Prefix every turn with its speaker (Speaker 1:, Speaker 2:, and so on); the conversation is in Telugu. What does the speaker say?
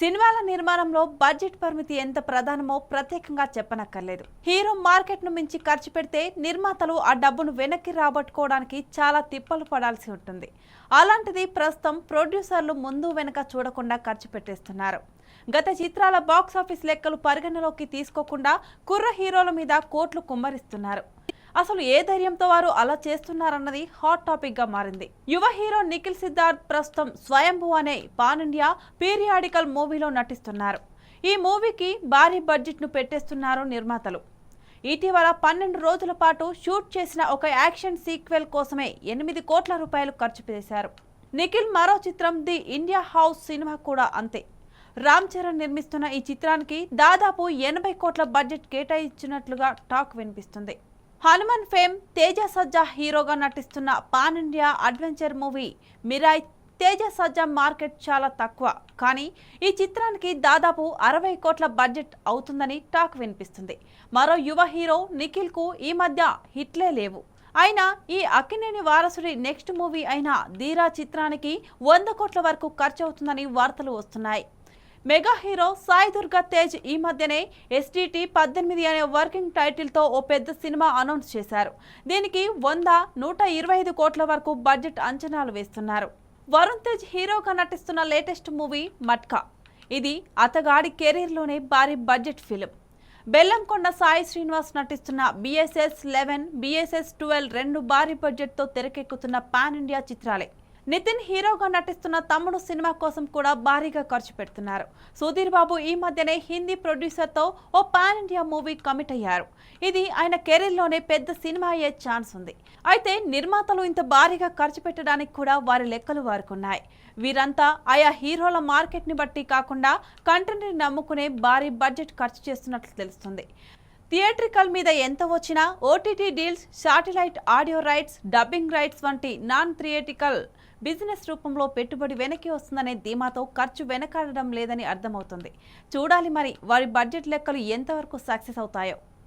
Speaker 1: సినిమాల నిర్మాణంలో బడ్జెట్ పరిమితి ఎంత ప్రధానమో ప్రత్యేకంగా చెప్పనక్కర్లేదు. హీరో మార్కెట్ను మించి ఖర్చు పెడితే నిర్మాతలు ఆ డబ్బును వెనక్కి రాబట్టుకోవడానికి చాలా తిప్పలు పడాల్సి ఉంటుంది. అలాంటిది ప్రస్తుతం ప్రొడ్యూసర్లు ముందు వెనక చూడకుండా ఖర్చు పెట్టేస్తున్నారు. గత చిత్రాల బాక్సాఫీస్ లెక్కలు పరిగణలోకి తీసుకోకుండా కుర్ర హీరోల మీద కోట్లు కుమ్మరిస్తున్నారు. అసలు ఏ ధైర్యంతో వారు అలా చేస్తున్నారన్నది హాట్ టాపిక్గా మారింది. యువ హీరో నిఖిల్ సిద్ధార్థ్ ప్రస్తుతం స్వయంభూ అనే పాన్ ఇండియా పీరియాడికల్ మూవీలో నటిస్తున్నారు. ఈ మూవీకి భారీ బడ్జెట్ను పెట్టేస్తున్నారు నిర్మాతలు. ఇటీవల పన్నెండు రోజుల పాటు షూట్ చేసిన ఒక యాక్షన్ సీక్వెల్ కోసమే ఎనిమిది కోట్ల రూపాయలు ఖర్చు చేశారు నిఖిల్ మరో చిత్రం ది ఇండియా హౌస్ సినిమా కూడా అంతే. రామ్ చరణ్ నిర్మిస్తున్న ఈ చిత్రానికి దాదాపు ఎనభై కోట్ల బడ్జెట్ కేటాయించినట్లుగా టాక్ వినిపిస్తుంది. హనుమాన్ ఫేమ్ తేజ సజ్జా హీరోగా నటిస్తున్న pan India adventure movie Mirai Teja Sajja market చాలా తక్కువ. కానీ ఈ చిత్రానికి దాదాపు అరవై కోట్ల బడ్జెట్ అవుతుందని టాక్ వినిపిస్తుంది. మరో యువ హీరో నిఖిల్కు ఈ మధ్య హిట్లే లేవు. అయినా ఈ అక్కినేని వారసుడి నెక్స్ట్ మూవీ అయిన ధీరా చిత్రానికి వంద కోట్ల వరకు ఖర్చు అవుతుందని వార్తలు వస్తున్నాయి. మెగా హీరో సాయి దుర్గా తేజ్ ఈ మధ్యనే ఎస్టీటీ పద్దెనిమిది అనే వర్కింగ్ టైటిల్తో ఓ పెద్ద సినిమా అనౌన్స్ చేశారు. దీనికి వంద నూట ఇరవై ఐదు కోట్ల వరకు బడ్జెట్ అంచనాలు వేస్తున్నారు. వరుణ్ తేజ్ హీరోగా నటిస్తున్న లేటెస్ట్ మూవీ మట్కా. ఇది అతగాడి కెరీర్లోనే భారీ బడ్జెట్ ఫిలిం. బెల్లంకొండ సాయి శ్రీనివాస్ నటిస్తున్న బిఎస్ఎస్ లెవెన్ బిఎస్ఎస్ ట్వెల్వ్ రెండు భారీ బడ్జెట్తో తెరకెక్కుతున్న పాన్ ఇండియా చిత్రాలే. నితిన్ హీరోగా నటిస్తున్న తమ్ముడు సినిమా కోసం కూడా భారీగా ఖర్చు పెడుతున్నారు. సుధీర్ బాబు ఈ మధ్యనే హిందీ ప్రొడ్యూసర్తో ఓ పాన్ ఇండియా మూవీ కమిట్ అయ్యారు. ఇది ఆయన కెరీర్లోనే పెద్ద సినిమా అయ్యే ఛాన్స్ ఉంది. అయితే నిర్మాతలు ఇంత భారీగా ఖర్చు పెట్టడానికి కూడా వారి లెక్కలు వారుకున్నాయి. వీరంతా ఆయా హీరోల మార్కెట్ని బట్టి కాకుండా కంటెంట్ని నమ్ముకునే భారీ బడ్జెట్ ఖర్చు చేస్తున్నట్లు తెలుస్తుంది. థియేట్రికల్ మీద ఎంత వచ్చినా OTT deals satellite audio rights dubbing rights వంటి నాన్ థియేటికల్ బిజినెస్ రూపంలో పెట్టుబడి వెనక్కి వస్తుందనే ధీమాతో ఖర్చు వెనకాడడం లేదని అర్థమవుతుంది. చూడాలి మరి వారి బడ్జెట్ లెక్కలు ఎంతవరకు సక్సెస్ అవుతాయో.